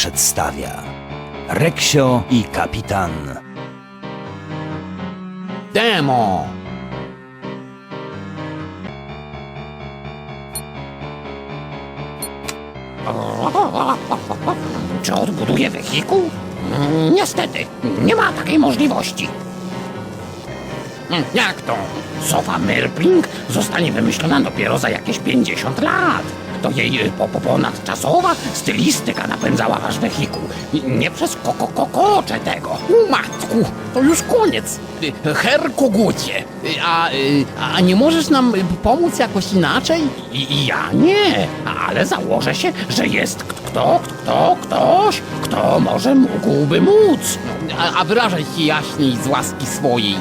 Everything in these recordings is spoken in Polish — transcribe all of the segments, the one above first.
przedstawia Reksio i kapitan. Demo! Czy odbuduję wehikuł? Mm, Niestety, nie ma takiej możliwości. Mm, Jak to? Sofa Merpling zostanie wymyślona dopiero za jakieś 50 lat. To jej y, po, po, ponadczasowa stylistyka napędzała wasz wehikuł. Nie przez koko kokocze tego. U matku, to już koniec. Y, Herr Kogucie, y, a, a nie możesz nam pomóc jakoś inaczej? I, ja nie, ale założę się, że jest kto, kto, ktoś, kto może mógłby móc. A, a wyrażaj się jaśniej z łaski swojej.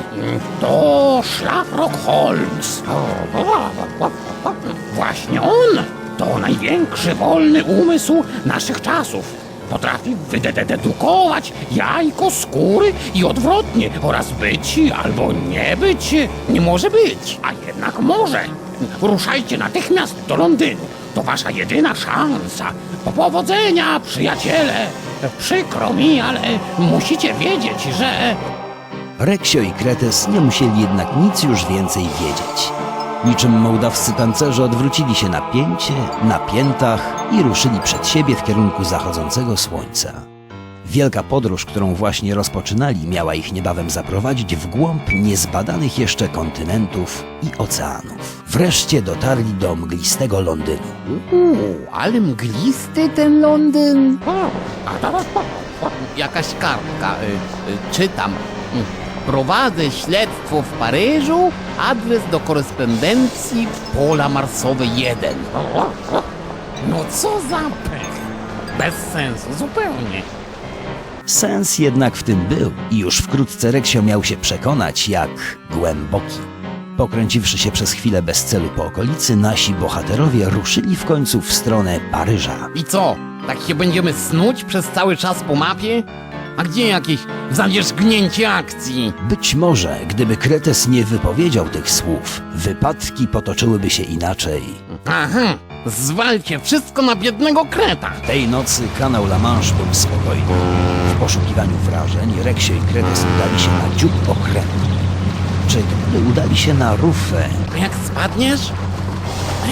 To Szlafrok Holmes. Właśnie on to największy wolny umysł naszych czasów. Potrafi wydedukować jajko, skóry i odwrotnie oraz być albo nie być. Nie może być, a jednak może. Ruszajcie natychmiast do Londynu. To wasza jedyna szansa. Po powodzenia, przyjaciele. Przykro mi, ale musicie wiedzieć, że Reksio i Kretes nie musieli jednak nic już więcej wiedzieć. Niczym mołdawscy tancerze odwrócili się na pięcie, na piętach i ruszyli przed siebie w kierunku zachodzącego słońca. Wielka podróż, którą właśnie rozpoczynali, miała ich niebawem zaprowadzić w głąb niezbadanych jeszcze kontynentów i oceanów. Wreszcie dotarli do mglistego Londynu. Uuu, ale mglisty ten Londyn. Jakaś kartka, y, y, czytam. Mm. Prowadzę śledztwo w Paryżu, adres do korespondencji Pola Marsowe 1. No co za pech. Bez sensu zupełnie. Sens jednak w tym był i już wkrótce Reksio miał się przekonać, jak głęboki. Pokręciwszy się przez chwilę bez celu po okolicy, nasi bohaterowie ruszyli w końcu w stronę Paryża. I co? Tak się będziemy snuć przez cały czas po mapie? A gdzie jakieś zawierzchnięcie akcji? Być może, gdyby Kretes nie wypowiedział tych słów, wypadki potoczyłyby się inaczej. Aha, zwalcie wszystko na biednego kreta. Tej nocy kanał La Manche był spokojny. W poszukiwaniu wrażeń Reksio i Kretes udali się na dziób okrętu. Czy gdy udali się na rufę, A jak spadniesz?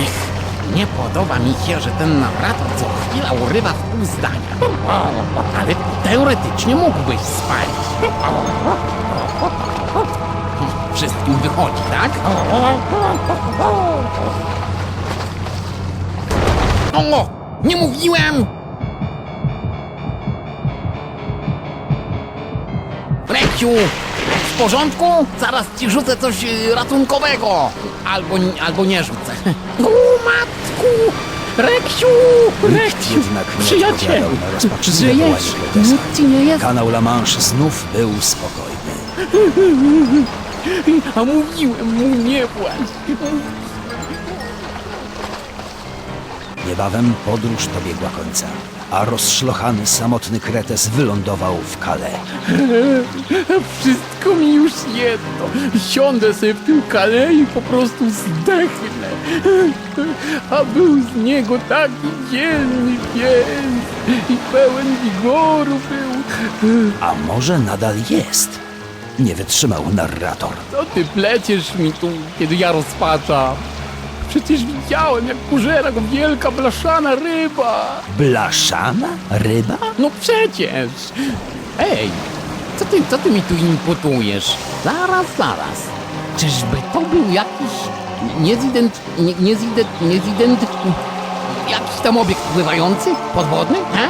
Ech, nie podoba mi się, że ten narrator co chwila urywa w pół zdania. Ale teoretycznie mógłbyś spalić. Wszystkim wychodzi, tak? O, nie mówiłem! Reksiu, w porządku? Zaraz ci rzucę coś y, ratunkowego. Albo, albo nie rzucę. Matku! Reksiu! nikt Reksiu! jednak nie Przyjacielu! odpowiadał na rozpaczliwe Żyjesz? wołanie. Nic ci nie jest? Kanał La Manche znów był spokojny. A mówiłem mu nie płacz. Niebawem podróż dobiegła końca, a rozszlochany samotny Kretes wylądował w Calais. Wszystko mi już jedno. Siądę sobie w tym kale i po prostu zdechnę. A był z niego taki dzielny pies i pełen wigoru był. A może nadal jest? Nie wytrzymał narrator. Co ty pleciesz mi tu, kiedy ja rozpaczam? Przecież widziałem, jak pożera go wielka blaszana ryba. Blaszana? Ryba? No przecież! Ej, co ty, co ty mi tu imputujesz? Zaraz, zaraz. Czyżby to był jakiś niezident... Nie, niezident... niezident... Jakiś tam obiekt pływający? Podwodny? He?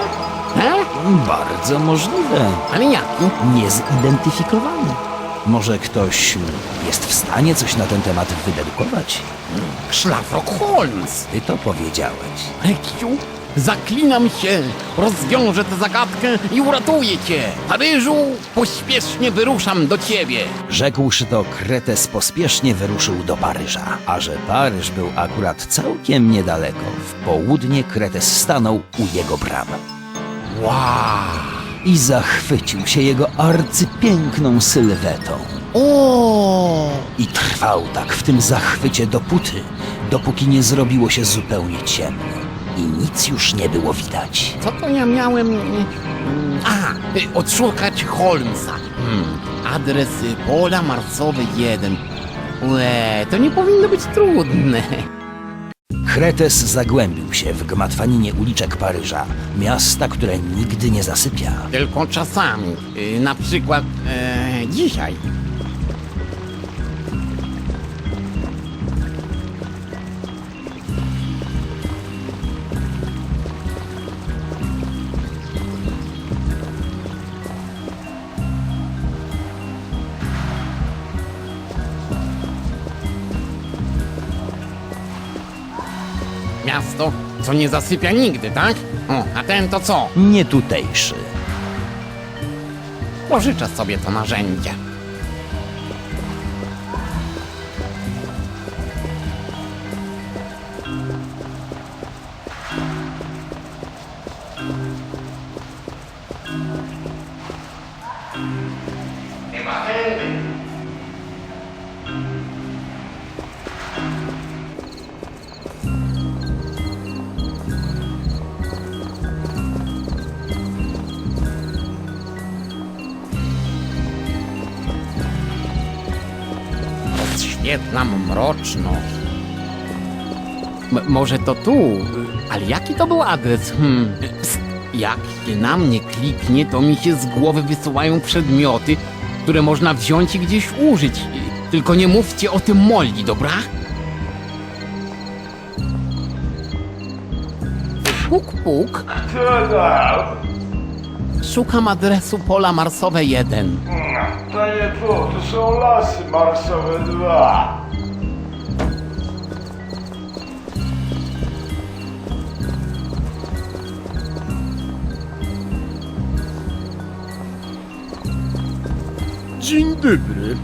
He? Bardzo możliwe. Ale jaki? Niezidentyfikowany. Może ktoś jest w stanie coś na ten temat wydedukować? Szlafrok Holmes! Ty to powiedziałeś. Reksiu, zaklinam się, rozwiążę tę zagadkę i uratuję cię. Paryżu, pośpiesznie wyruszam do ciebie. Rzekłszy to, Kretes pospiesznie wyruszył do Paryża. A że Paryż był akurat całkiem niedaleko, w południe Kretes stanął u jego bram. Wow! I zachwycił się jego arcypiękną sylwetą. O! I trwał tak w tym zachwycie dopóty, dopóki nie zrobiło się zupełnie ciemno. i nic już nie było widać. Co to ja miałem... A, odszukać Holmesa. Hmm. Adres pola marcowe 1. Łe, to nie powinno być trudne. Kretes zagłębił się w gmatwaninie uliczek Paryża, miasta, które nigdy nie zasypia. Tylko czasami. Y, Na przykład e, dzisiaj. Co nie zasypia nigdy, tak? O, a ten to co? Nie tutejszy. Pożyczę sobie to narzędzie. Mroczno. M- może to tu, ale jaki to był adres? Hmm. Psst. Jak się na mnie kliknie, to mi się z głowy wysuwają przedmioty, które można wziąć i gdzieś użyć. Tylko nie mówcie o tym Molly, dobra? Puk, puk. Co tam? Szukam adresu pola marsowe 1. To nie tu, to są lasy marsowe 2. Dzień dobry.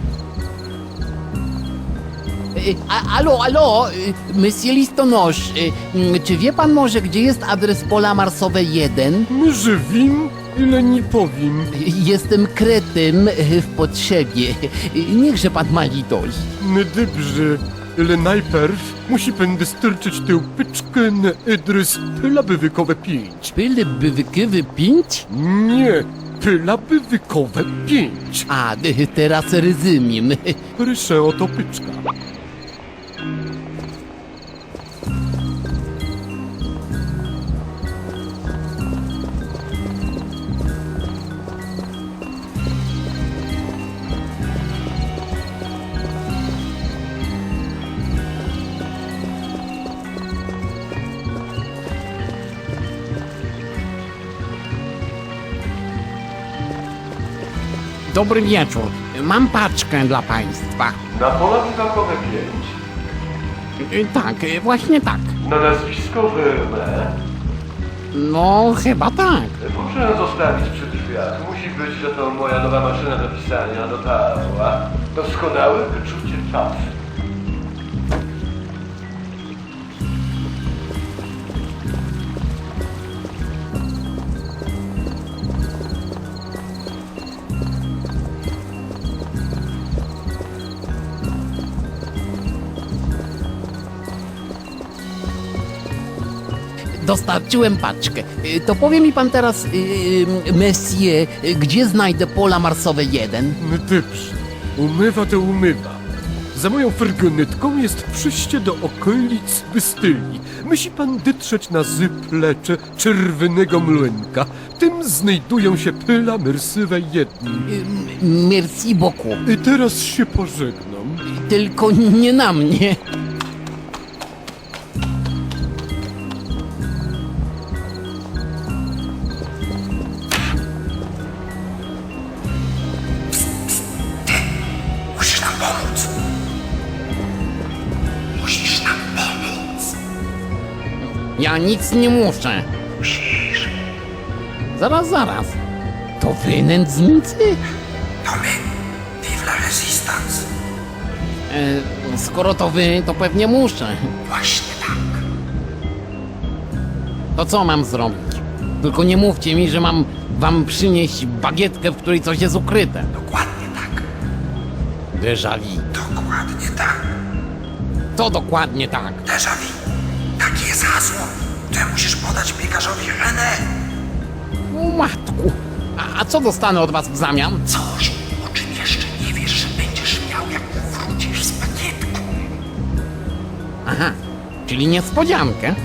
Y, A, alo, alo, y, monsieur listonosz, y, mm, czy wie pan może, gdzie jest adres pola marsowe 1? Może wiem, ile nie powiem. Y, Jestem kretym y, w potrzebie. Y, Niechże pan ma litość. No dobrze, ale najpierw musi pan dostarczyć tę pyczkę na adres Pyla Bywykowe 5. Byle by wykywy pięć? Nie, Pyla Bywykowe 5. A, y, teraz ryzymim. Proszę o to Dobry wieczór. Mam paczkę dla państwa. Na pola widokowe 5. Y, Tak, y, właśnie tak. Na nazwisko Wyrmę. No, chyba tak. Muszę zostawić przy drzwiach. Musi być, że to moja nowa maszyna do pisania dotarła. Doskonałe wyczucie czasu. Dostarczyłem paczkę. Y, To powie mi pan teraz, y, y, y, gdzie znajdę pola marsowe 1? No dobrze, umywa to umywa. Za moją furgonetką jest przyjście do okolic Bystylii. Musi pan dotrzeć na zyplecze czerwonego mlynka. Tym znajdują się pyla mersywe jedni. Y, Merci. I teraz się pożegnam. Tylko nie na mnie. Ja nic nie muszę. Musisz. Zaraz, zaraz. To wy nędznicy? To my. Vive la Resistance. E, skoro to wy, to pewnie muszę. Właśnie tak. To co mam zrobić? Tylko nie mówcie mi, że mam wam przynieść bagietkę, w której coś jest ukryte. Dokładnie tak. Déjà vu. Dokładnie tak. To dokładnie tak. Déjà vu. Jest hasło. to musisz podać piekarzowi René. O matku. A, a co dostanę od was w zamian? Coś, o czym jeszcze nie wiesz, że będziesz miał, jak wrócisz z pakietką. Aha, czyli niespodziankę.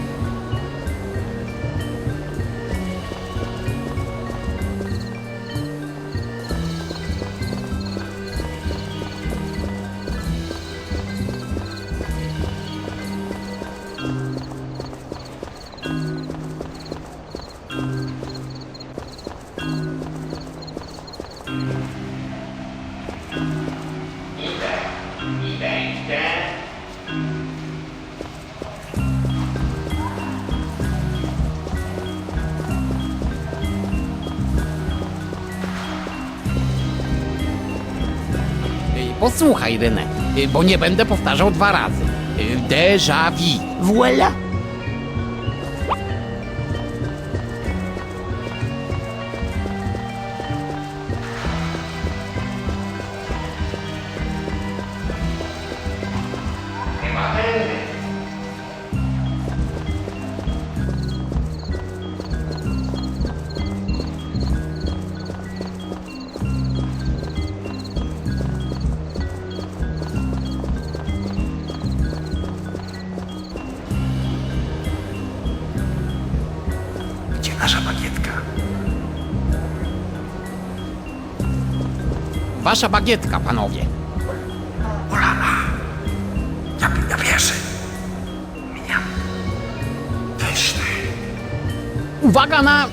Posłuchaj, y, bo nie będę powtarzał dwa razy. Y, Déjà vu. Voilà. Wasza bagietka, panowie. Ulala. Ja, ja pierwszy. Miniam. Pyszny. Uwaga na...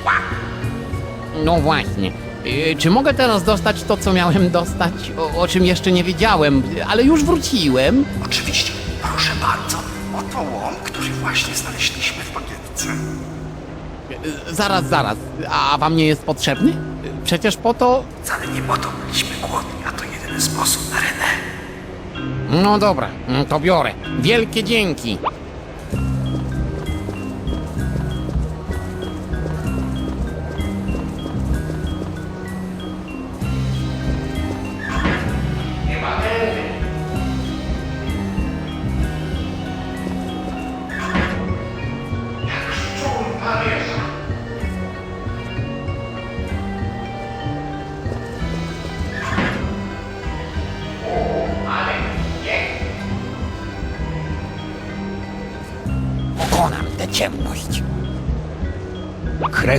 No właśnie. Y, Czy mogę teraz dostać to, co miałem dostać, o, o czym jeszcze nie wiedziałem, ale już wróciłem? Oczywiście, proszę bardzo. Oto łom, który właśnie znaleźliśmy w bagietce. Y, Zaraz, zaraz. A wam nie jest potrzebny? Przecież po to... Wcale nie po to byliśmy głodni, a to jedyny sposób na René. No dobra, to biorę. Wielkie dzięki.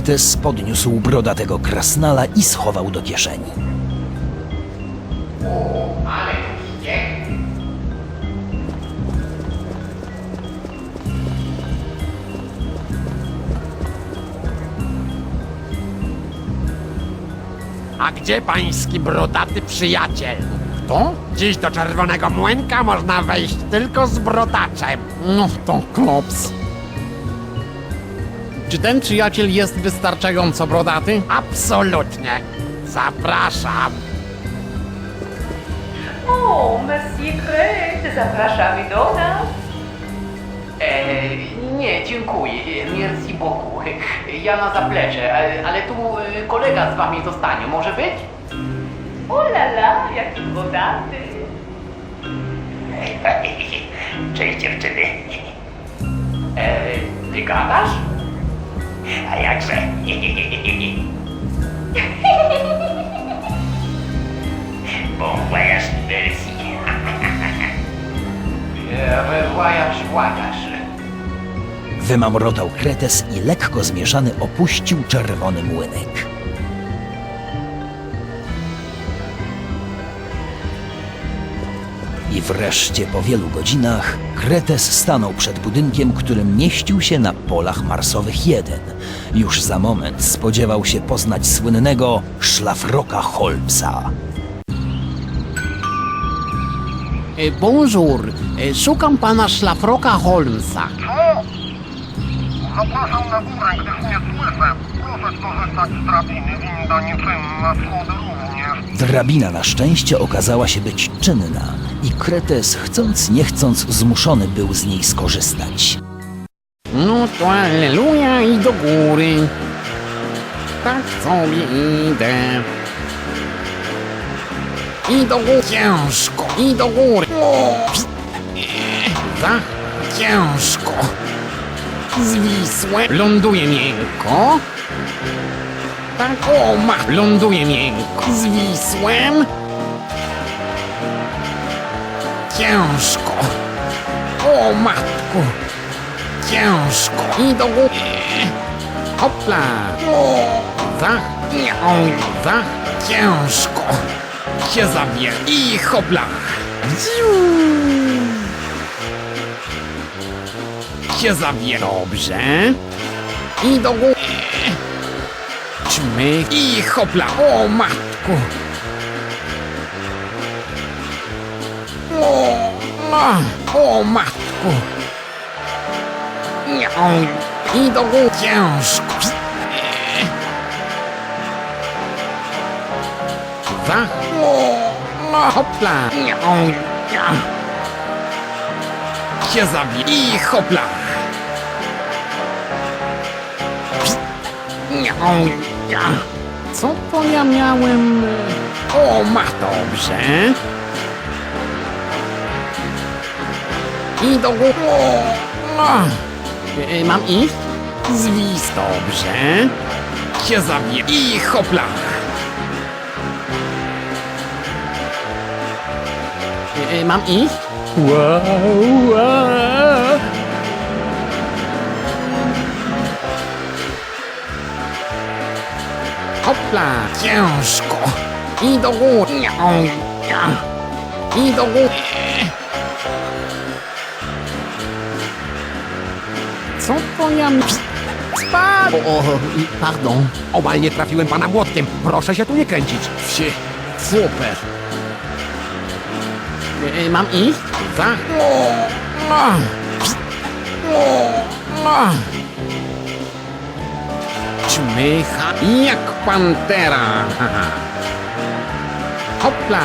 Kretes podniósł brodatego krasnala i schował do kieszeni. A gdzie pański brodaty przyjaciel? To? Dziś do Czerwonego Młynka można wejść tylko z brodaczem. No to klops. Czy ten przyjaciel jest wystarczająco brodaty? Absolutnie. Zapraszam. O, Monsieur Crête, zapraszamy do nas. Eee, nie, dziękuję. Merci beaucoup. Ja na zaplecze, ale, ale tu e, kolega z wami zostanie, może być? O la la, jaki bogaty. Cześć dziewczyny. Eee, ty gadasz? A jakże? Bon voyage wersji. Eee, łajasz, łajasz. Wymamrotał Kretes i lekko zmieszany opuścił czerwony młynek. I wreszcie po wielu godzinach Kretes stanął przed budynkiem, którym mieścił się na polach marsowych jeden. Już za moment spodziewał się poznać słynnego szlafroka Holmesa. E, bonjour, e, szukam pana szlafroka Holmesa. Zapraszam na górę, gdyż nie słyszę. Proszę skorzystać z drabiny, winda nieczynna, schody również. Drabina na szczęście okazała się być czynna i Kretes, chcąc nie chcąc, zmuszony był z niej skorzystać. No to aleluja i do góry. Tak sobie idę. I do góry. Ciężko. I do góry. O! Za ciężko. zwisłe, ląduje miękko. Tak, o ma, ląduje miękko, zwisłem. Ciężko. O matku, ciężko. I do góry. Hopla. Za, nie, oj, za, ciężko. Się zabie i hopla. Się zabie. Dobrze. I do góry. Ćmy i hopla. O matku. A, o matku. Nie, oj, i do góry. Ciężko. Za, o, no, hopla. Się zabie i hopla. Co to ja miałem? O, ma dobrze. I do góry. O, no. E, Mam iść? Zwis dobrze. Się zabie i hopla. E, e, Mam iść? Wow, wow. Hopla, ciężko. I do góry. Oj, ja. I do góry. Co to ja. Spadł! O, i- pardon. Obal nie trafiłem pana młotkiem. Proszę się tu nie kręcić. Wsie, super. E, e, mam iść? No. No. Czmycha jak pantera. Hopla.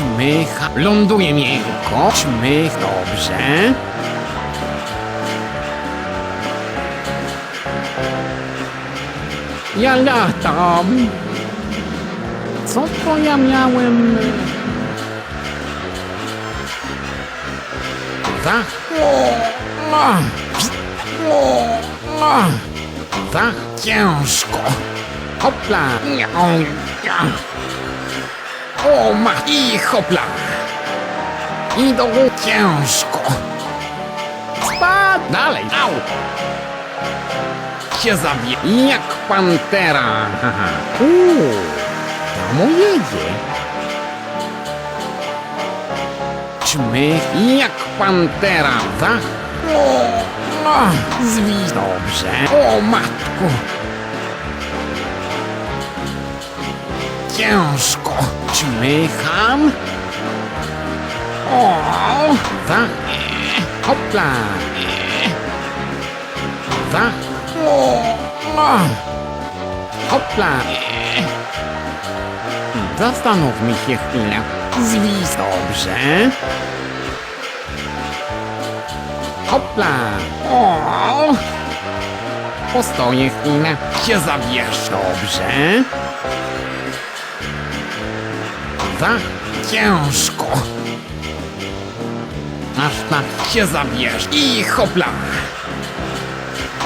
Czmycha, ląduje miękko. Czmych, dobrze. Ja latam. Co to ja miałem? Za? O, no. O, no. Za? Ciężko. Hopla. O, ma. I hopla. I do góry. Ciężko. Spadł. Dalej. Au. Się zabije. Jak pantera. Uuu. Tam jedzie. Ćmy jak pantera, tak? O, no, zwij dobrze. O, matku. Ciężko. Ćmycham. O, tak. Hopla. Tak. O. Hopla. Zastanówmy się chwilę. Zwis dobrze. Hopla. O. Postoję chwilę. Się zabierz dobrze. Za ciężko. Aż tak się zabierz i hopla.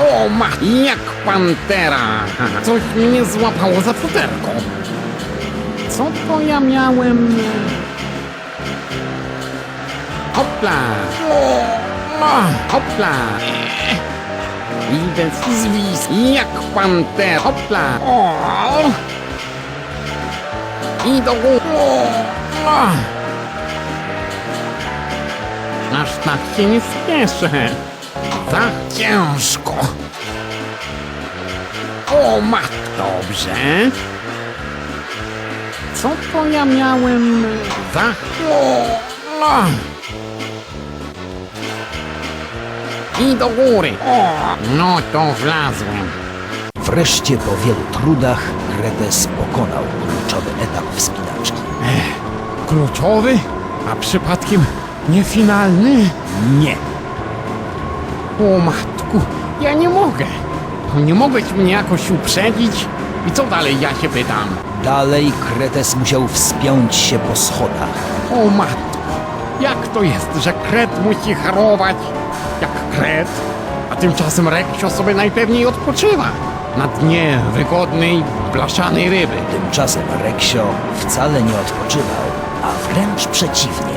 O ma, jak pantera. Coś mnie złapało za futerko. Co to ja miałem? Hopla! O, no, hopla! Idę zwis jak panter. Hopla! O! I do góry. Aż tak się nie spieszę. Za ciężko. O, mat, dobrze. Co to ja miałem? Za? O. I do góry. No to wlazłem. Wreszcie po wielu trudach Kretes pokonał kluczowy etap wspinaczki. Kluczowy? A przypadkiem nie finalny? Nie! O matku, ja nie mogę. Nie mogłeś mnie jakoś uprzedzić? I co dalej, ja się pytam? Dalej Kretes musiał wspiąć się po schodach. O matku, Jak to jest, że kret musi harować jak kret, a tymczasem Reksio sobie najpewniej odpoczywa na dnie wygodnej, blaszanej ryby. Tymczasem Reksio wcale nie odpoczywał, a wręcz przeciwnie.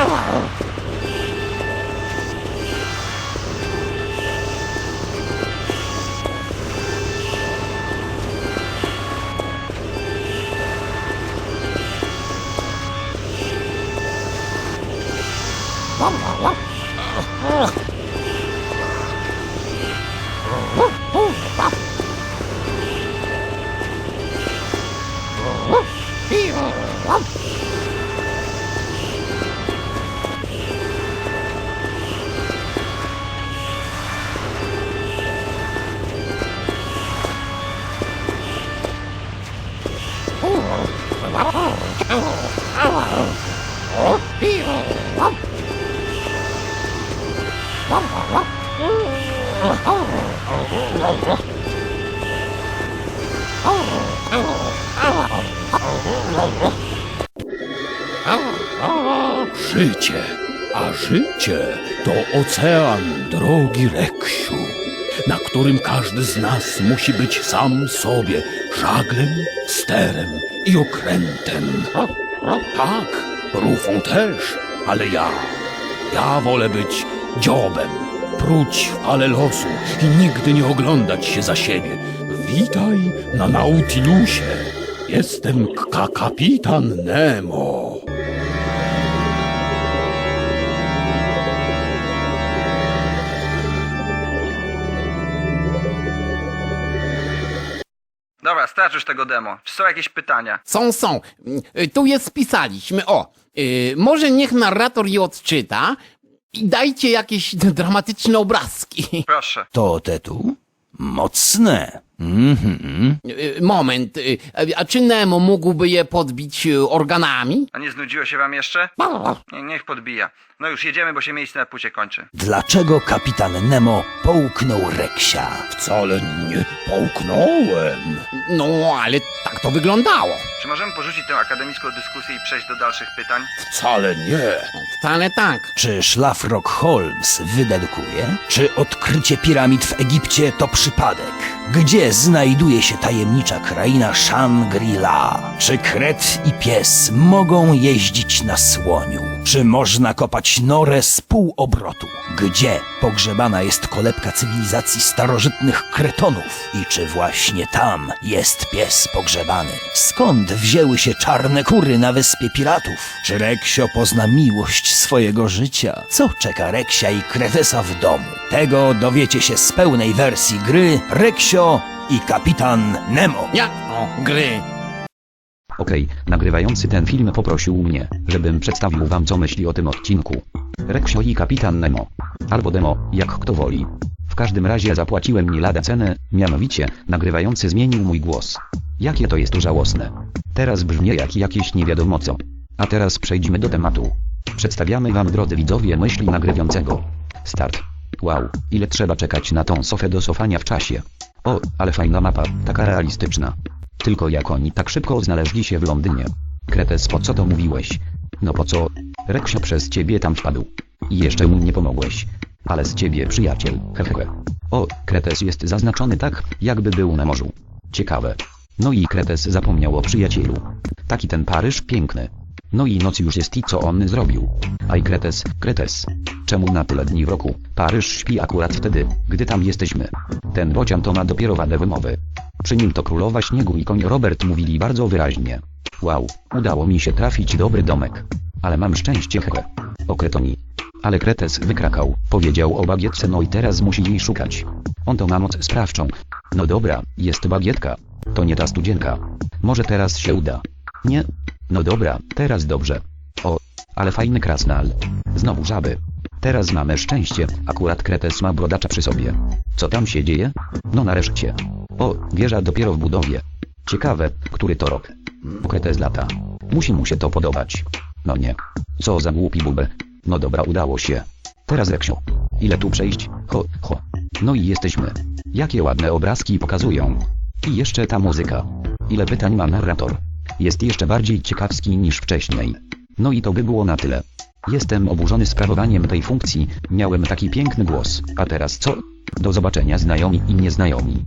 Oh, Oh. Życie, a życie to ocean, drogi Reksiu, na którym każdy z nas musi być sam sobie żaglem, sterem i okrętem. Tak, rufą też, ale ja, ja wolę być dziobem, pruć w fale losu i nigdy nie oglądać się za siebie. Witaj na Nautilusie. Jestem k- kapitan Nemo. Już tego demo. Czy są jakieś pytania? Są, są. Y, Tu je spisaliśmy. O, y, może niech narrator je odczyta i dajcie jakieś dramatyczne obrazki. Proszę. To te tu? Mocne. Mhm. Y, Moment, y, a czy Nemo mógłby je podbić y, organami? A nie znudziło się wam jeszcze? Nie, niech podbija. No już jedziemy, bo się miejsce na płycie kończy. Dlaczego kapitan Nemo połknął Reksia? Wcale nie połknąłem. No, ale tak to wyglądało. Czy możemy porzucić tę akademicką dyskusję i przejść do dalszych pytań? Wcale nie. Wcale tak. Czy szlafrok Holmes wydedukuje? Czy odkrycie piramid w Egipcie to przypadek? Gdzie znajduje się tajemnicza kraina Shangri-La? Czy kret i pies mogą jeździć na słoniu? Czy można kopać norę z pół obrotu? Gdzie pogrzebana jest kolebka cywilizacji starożytnych kretonów? I czy właśnie tam jest pies pogrzebany? Skąd wzięły się czarne kury na wyspie piratów? Czy Reksio pozna miłość swojego życia? Co czeka Reksia i Kretesa w domu? Tego dowiecie się z pełnej wersji gry Reksio i Kapitan Nemo. Jak to? Gry. Okej, nagrywający ten film poprosił mnie, żebym przedstawił wam co myśli o tym odcinku. Reksio i Kapitan Nemo. Albo Demo, jak kto woli. W każdym razie zapłaciłem nie lada cenę, mianowicie, nagrywający zmienił mój głos. Jakie to jest żałosne. Teraz brzmię jak jakieś nie wiadomo co. A teraz przejdźmy do tematu. Przedstawiamy wam drodzy widzowie myśli nagrywającego. Start. Wow, ile trzeba czekać na tą sofę do sofania w czasie. O, ale fajna mapa, taka realistyczna. Tylko jak oni tak szybko znaleźli się w Londynie. Kretes, po co to mówiłeś? No po co? Reksio przez ciebie tam wpadł. I jeszcze mu nie pomogłeś. Ale z ciebie przyjaciel, hehehe. O, Kretes jest zaznaczony tak, jakby był na morzu. Ciekawe. No i Kretes zapomniał o przyjacielu. Taki ten Paryż piękny. No i noc już jest i co on zrobił? Aj Kretes, Kretes. Czemu na tyle dni w roku Paryż śpi akurat wtedy, gdy tam jesteśmy? Ten bocian to ma dopiero wadę wymowy. Przy nim to królowa śniegu i koń Robert mówili bardzo wyraźnie. Wow, udało mi się trafić dobry domek. Ale mam szczęście hehe. O Kretoni. Ale Kretes wykrakał, powiedział o bagietce no i teraz musi jej szukać. On to ma moc sprawczą. No dobra, jest bagietka. To nie ta studzienka. Może teraz się uda. Nie? No dobra, teraz dobrze. O, ale fajny krasnal. Znowu żaby. Teraz mamy szczęście, akurat Kretes ma brodacza przy sobie. Co tam się dzieje? No nareszcie. O, wieża dopiero w budowie. Ciekawe, który to rok. Kretes lata. Musi mu się to podobać. No nie. Co za głupi bubel. No dobra, udało się. Teraz Reksio. Ile tu przejść? Ho, ho. No i jesteśmy. Jakie ładne obrazki pokazują. I jeszcze ta muzyka. Ile pytań ma narrator. Jest jeszcze bardziej ciekawski niż wcześniej. No i to by było na tyle. Jestem oburzony sprawowaniem tej funkcji, miałem taki piękny głos, a teraz co? Do zobaczenia znajomi i nieznajomi.